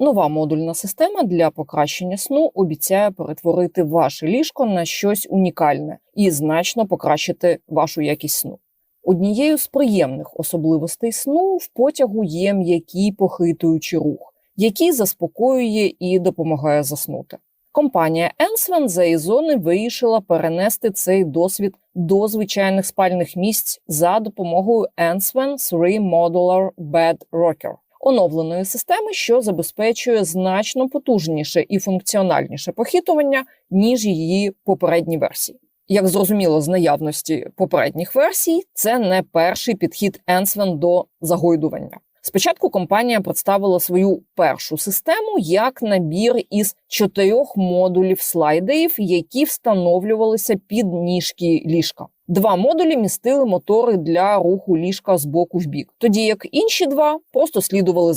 Нова модульна система для покращення сну обіцяє перетворити ваше ліжко на щось унікальне і значно покращити вашу якість сну. Однією з приємних особливостей сну в потягу є м'який похитуючий рух, який заспокоює і допомагає заснути. Компанія Ensven за Ізони вирішила перенести цей досвід до звичайних спальних місць за допомогою Ensven 3 Modular Bed Rocker оновленої системи, що забезпечує значно потужніше і функціональніше похитування, ніж її попередні версії. Як зрозуміло з наявності попередніх версій, це не перший підхід Ensven до загойдування. Спочатку компанія представила свою першу систему як набір із чотирьох модулів слайдерів, які встановлювалися під ніжки ліжка. Два модулі містили мотори для руху ліжка з боку в бік, тоді як інші два просто слідували за